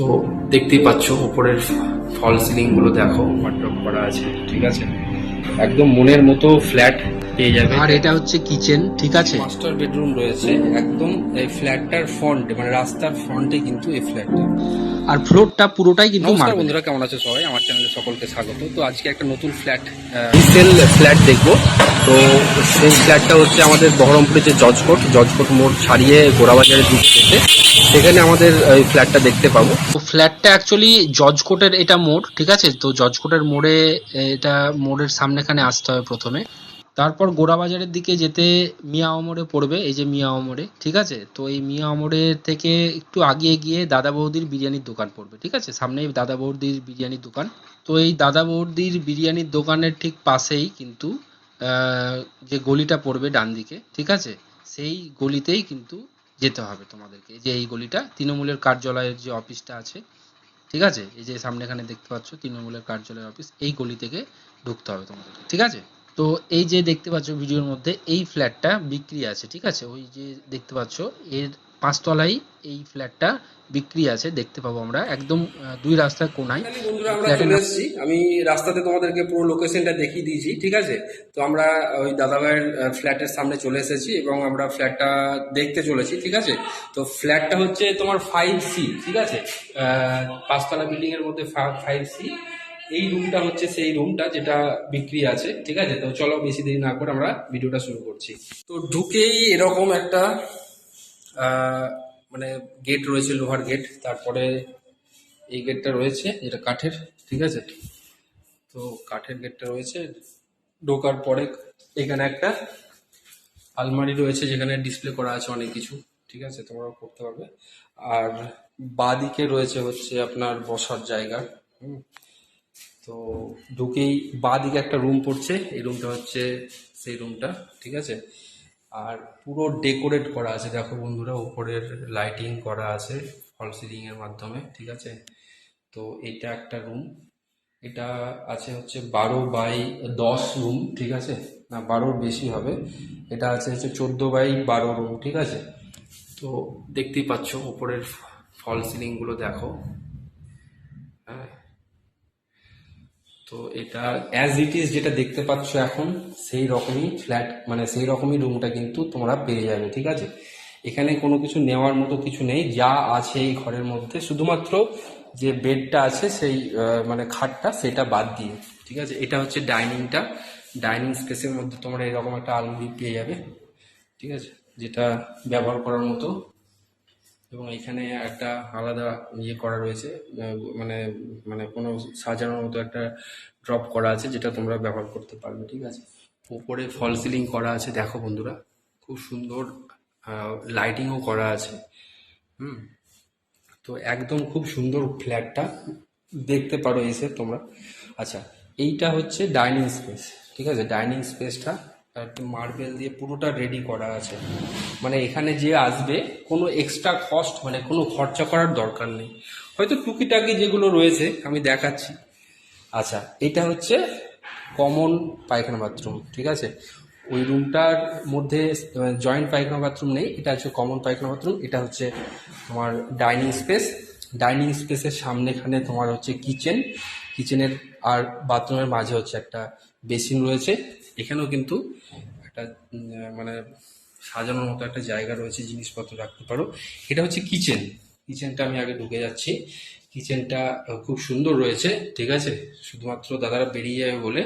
তো দেখতেই পাচ্ছ, উপরের ফল সিলিংগুলো দেখো ওয়ার্ড্রপ করা আছে, ঠিক আছে? একদম মনের মতো ফ্ল্যাট পেয়ে যাবে। আর এটা হচ্ছে কিচেন ঠিক আছে? মাস্টার বেডরুম রয়েছে একদম এই ফ্ল্যাটটার ফ্রন্ট মানে রাস্তার ফ্রন্টে কিন্তু এই ফ্ল্যাটটা। আর ফ্লোরটা পুরোটাই কিন্তু নমস্কার মার্বেল বন্ধুরা কেমন আছে সবাই? আমার চ্যানেলে সকলকে স্বাগত। তো আজকে একটা নতুন ফ্ল্যাট রিসেল ফ্ল্যাট দেখব। তো সেই ফ্ল্যাটটা হচ্ছে আমাদের বহরমপুরে যে জজকোট জজকোট মোড় ছাড়িয়ে গোড়াবাজারের দিক থেকে। সেখানে আমাদের এই ফ্ল্যাটটা দেখতে পাবো। তো ফ্ল্যাটটা অ্যাকচুয়ালি জজকোটের এটা মোড় ঠিক আছে? তো জজকোটের মোড়ে এটা মোড়ের সামনেখানে আসতে হবে প্রথমে। তারপর গোড়াবাজারের দিকে যেতে মিয়া মোড়ে পড়বে, এই যে মিয়া মোড়ে ঠিক আছে? তো এই মিয়া মোড়ের থেকে একটু আগিয়ে গিয়ে দাদা বৌদির বিরিয়ানির দোকান পড়বে, ঠিক আছে? সামনেই দাদা বৌদির বিরিয়ানির দোকান। তো এই দাদা বৌদির বিরিয়ানির দোকানের ঠিক পাশেই কিন্তু যে গলিটা পড়বে ডান দিকে, ঠিক আছে? সেই গলিতেই কিন্তু যেতে হবে তোমাদেরকে। যে এই গলিটা, তৃণমূলের কার্যালয়ের যে অফিসটা আছে, ঠিক আছে? এই যে সামনে এখানে দেখতে পাচ্ছ, তৃণমূলের কার্যালয়ের অফিস, এই গলি থেকে ঢুকতে হবে তোমাদেরকে, ঠিক আছে? তো এই যে দেখতে পাচ্ছ ভিডিওর মধ্যে এই ফ্ল্যাটটা বিক্রি আছে ঠিক আছে? ওই যে দেখতে পাচ্ছ এর পাঁচতলায় এই ফ্ল্যাটটা বিক্রি আছে দেখতে পাবো আমরা। একদম দুই রাস্তার কোনায়। বন্ধুরা আমরা চলে এসেছি। আমি রাস্তাতে তোমাদেরকে পুরো লোকেশনটা দেখিয়ে দিয়েছি ঠিক আছে? তো আমরা ওই দাদাভাইয়ের ফ্ল্যাটের সামনে চলে এসেছি এবং আমরা ফ্ল্যাটটা দেখতে চলেছি ঠিক আছে? তো ফ্ল্যাটটা হচ্ছে তোমার ফাইভ সি ঠিক আছে? আহ, পাঁচতলা বিল্ডিং এর মধ্যে ফাইভ সি এই রুমটা হচ্ছে সেই রুমটা যেটা বিক্রি আছে, ঠিক আছে? তো চলো বেশি দেরি না করে আমরা ভিডিওটা শুরু করছি। তো ঢুকেই এরকম একটা মানে গেট রয়েছে, লোহার গেট তারপরে এই গেটটা রয়েছে, যেটা কাঠের, ঠিক আছে? তো কাঠের গেটটা রয়েছে। ঢোকার পরে এখানে একটা আলমারি রয়েছে, যেখানে ডিসপ্লে করা আছে অনেক কিছু, ঠিক আছে? তোমরা করতে পারবে। আর বাদিকে রয়েছে হচ্ছে আপনার বসার জায়গা, হুম? তো ঢুকেই বাদিকে একটা রুম পড়ছে, এই রুমটা হচ্ছে সেই রুমটা ঠিক আছে? আর পুরো ডেকোরেট করা আছে, দেখো বন্ধুরা, উপরের লাইটিং করা আছে ফল সিলিং এর মাধ্যমে, ঠিক আছে? তো এটা একটা রুম এটা আছে হচ্ছে বারো বাই দশ রুম ঠিক আছে? না, বারোর বেশি হবে। এটা আছে হচ্ছে চোদ্দ বাই বারো রুম ঠিক আছে? তো দেখতেই পাচ্ছ, উপরের ফল সিলিংগুলো দেখো। হ্যাঁ। তো এটা অ্যাজ ইট ইজ যেটা দেখতে পাচ্ছ এখন, সেই রকমই ফ্ল্যাট মানে সেই রকমই রুমটা কিন্তু তোমরা পেয়ে যাবে, ঠিক আছে? এখানে কোনো কিছু নেওয়ার মতো কিছু নেই, যা আছে এই ঘরের মধ্যে। শুধুমাত্র যে বেডটা আছে, সেই মানে খাটটা, সেটা বাদ দিয়ে, ঠিক আছে? এটা হচ্ছে ডাইনিংটা ডাইনিং স্পেসের মধ্যে তোমরা এরকম একটা আলমারি পেয়ে যাবে, ঠিক আছে? যেটা ব্যবহার করার মতো। এবং এখানে একটা আলাদা ইয়ে করা রয়েছে মানে মানে কোনো সাজানোর মতো একটা ড্রপ করা আছে যেটা তোমরা ব্যবহার করতে পারবে, ঠিক আছে? উপরে ফল সিলিং করা আছে, দেখো বন্ধুরা, খুব সুন্দর লাইটিংও করা আছে, হুম? তো একদম খুব সুন্দর ফ্ল্যাটটা দেখতে পারো এসে তোমরা। আচ্ছা এইটা হচ্ছে ডাইনিং স্পেস ঠিক আছে? ডাইনিং স্পেসটা মার্বেল দিয়ে পুরোটা রেডি করা আছে। মানে এখানে যে আসবে, কোনো এক্সট্রা কস্ট মানে কোনো খরচা করার দরকার নেই। হয়তো টুকিটাকি যেগুলো রয়েছে, আমি দেখাচ্ছি। আচ্ছা এটা হচ্ছে কমন পায়খানা বাথরুম ঠিক আছে? ওই রুমটার মধ্যে জয়েন্ট পায়খানা বাথরুম নেই, এটা হচ্ছে কমন পায়খানা বাথরুম এটা হচ্ছে তোমার ডাইনিং স্পেস ডাইনিং স্পেসের সামনেখানে তোমার হচ্ছে কিচেন কিচেনের আর বাথরুমের মাঝে হচ্ছে একটা বেসিন রয়েছে। এখানেও কিন্তু একটা মানে সাজানোর মতো একটা জায়গা রয়েছে, জিনিসপত্র রাখতে পারো। এটা হচ্ছে কিচেন। কিচেনটা আমি আগে ঢুকে যাচ্ছি। কিচেনটা খুব সুন্দর রয়েছে, ঠিক আছে? শুধুমাত্র দাদারা বেরিয়ে যাবে বলে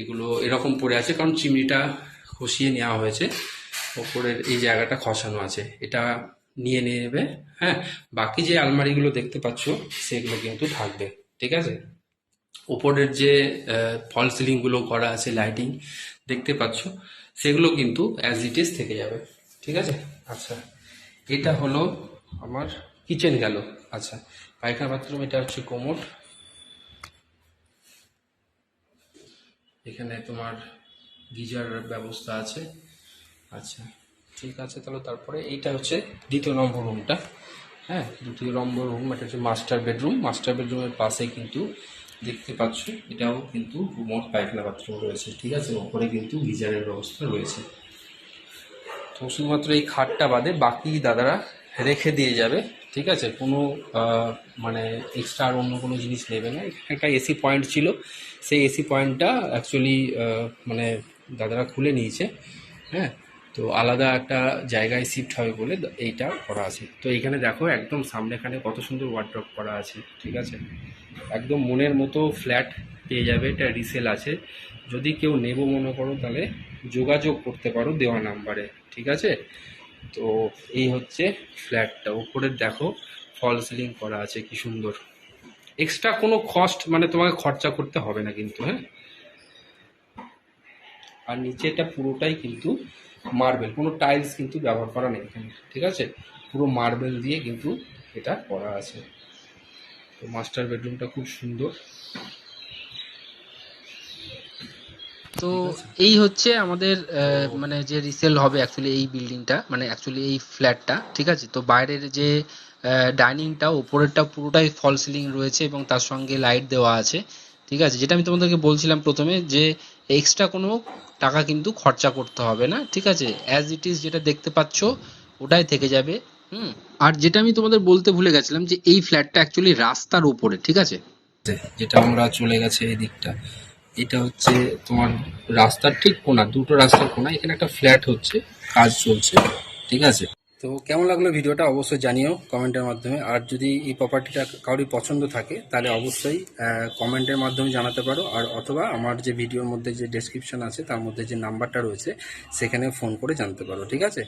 এগুলো এরকম পড়ে আছে, কারণ চিমনিটা খসিয়ে নেওয়া হয়েছে। ওপরের এই জায়গাটা খসানো আছে। এটা নিয়ে নেবে হ্যাঁ? বাকি যে আলমারিগুলো দেখতে পাচ্ছ, সেগুলো কিন্তু থাকবে, ঠিক আছে? উপরের যে ফল সিলিংগুলো করা আছে লাইটিং দেখতে পাচ্ছ সেগুলো কিন্তু অ্যাজ ইট ইজ থেকে যাবে। ঠিক আছে? আচ্ছা। এটা হলো আমার কিচেন গেল। আচ্ছা পায়খানা বাথরুম এটা হচ্ছে কোমোড এখানে তোমার গিজার ব্যবস্থা আছে। আচ্ছা ঠিক আছে তাহলে তারপরে এইটা হচ্ছে দ্বিতীয় নম্বর রুমটা হ্যাঁ দ্বিতীয় নম্বর রুম এটা হচ্ছে মাস্টার বেডরুম মাস্টার বেডরুমের পাশে কিন্তু দেখতে পাচ্ছ, এটাও কিন্তু মোট পায়খানা বাথরুম রয়েছে, ঠিক আছে? ওপরে কিন্তু গিজারের ব্যবস্থা রয়েছে। তো শুধুমাত্র এই খাটটা বাদে বাকি দাদারা রেখে দিয়ে যাবে, ঠিক আছে? কোনো মানে এক্সট্রা আর অন্য কোনো জিনিস নেবে না। এখানে একটা এসি পয়েন্ট ছিল, সেই এসি পয়েন্টটা অ্যাকচুয়ালি মানে দাদারা খুলে নিয়েছে হ্যাঁ? তো আলাদা একটা জায়গায় শিফট হবে বলে এইটা করা আছে। তো এইখানে দেখো একদম সামনেখানে কত সুন্দর ওয়ার্ড্রপ করা আছে, ঠিক আছে? একদম মনের মতো ফ্ল্যাট পেয়ে যাবে, এটা রিসেল আছে। যদি কেউ নেব মনে করো তাহলে যোগাযোগ করতে পারো দেওয়া নাম্বারে, ঠিক আছে? তো এই হচ্ছে ফ্ল্যাটটা উপরে দেখো ফল সিলিং করা আছে, কি সুন্দর। এক্সট্রা কোনো কস্ট মানে তোমাকে খরচা করতে হবে না কিন্তু হ্যাঁ? আর নিচেটা পুরোটাই কিন্তু মার্বেল কোনো টাইলস কিন্তু ব্যবহার করা নেই এখানে, ঠিক আছে? পুরো মার্বেল দিয়ে কিন্তু এটা করা আছে। তো মাস্টার বেডরুমটা খুব সুন্দর। তো এই হচ্ছে আমাদের মানে যে রিসেল হবে অ্যাকচুয়ালি এই বিল্ডিংটা মানে অ্যাকচুয়ালি এই ফ্ল্যাটটা ঠিক আছে? তো বাইরের যে ডাইনিংটা ওপরেরটা পুরোটাই ফল সিলিং রয়েছে এবং তার সঙ্গে লাইট দেওয়া আছে, ঠিক আছে? যেটা আমি তোমাদেরকে বলছিলাম প্রথমে যে এক্সট্রা কোনো টাকা কিন্তু খরচা করতে হবে না ঠিক আছে? অ্যাজ ইট ইজ যেটা দেখতে পাচ্ছ ওটাই থেকে যাবে হুম? আর যেটা আমি তোমাদের বলতে ভুলে গেছিলাম যে এই ফ্ল্যাটটা অ্যাকচুয়ালি রাস্তার উপরে ঠিক আছে? যেটা আমরা চলে গেছে এই দিকটা এটা হচ্ছে তোমার রাস্তার ঠিক কোনা দুটো রাস্তার কোনা এখানে একটা ফ্ল্যাট হচ্ছে কাজ চলছে ঠিক আছে? তো কেমন লাগল ভিডিওটা অবশ্যই জানিও কমেন্টের মাধ্যমে। আর যদি এই প্রপার্টিটা কারোর পছন্দ থাকে, তাহলে অবশ্যই কমেন্টের মাধ্যমে জানাতে পারো। আর অথবা আমার যে ভিডিওর মধ্যে যে ডেসক্রিপশন আছে, তার মধ্যে যে নাম্বারটা রয়েছে সেখানে ফোন করে জানতে পারো, ঠিক আছে?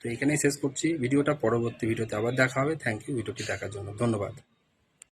তো এখানেই শেষ করছি। ভিডিওটা পরবর্তী ভিডিওতে আবার দেখা হবে। থ্যাংক ইউ ভিডিওটি দেখার জন্য ধন্যবাদ।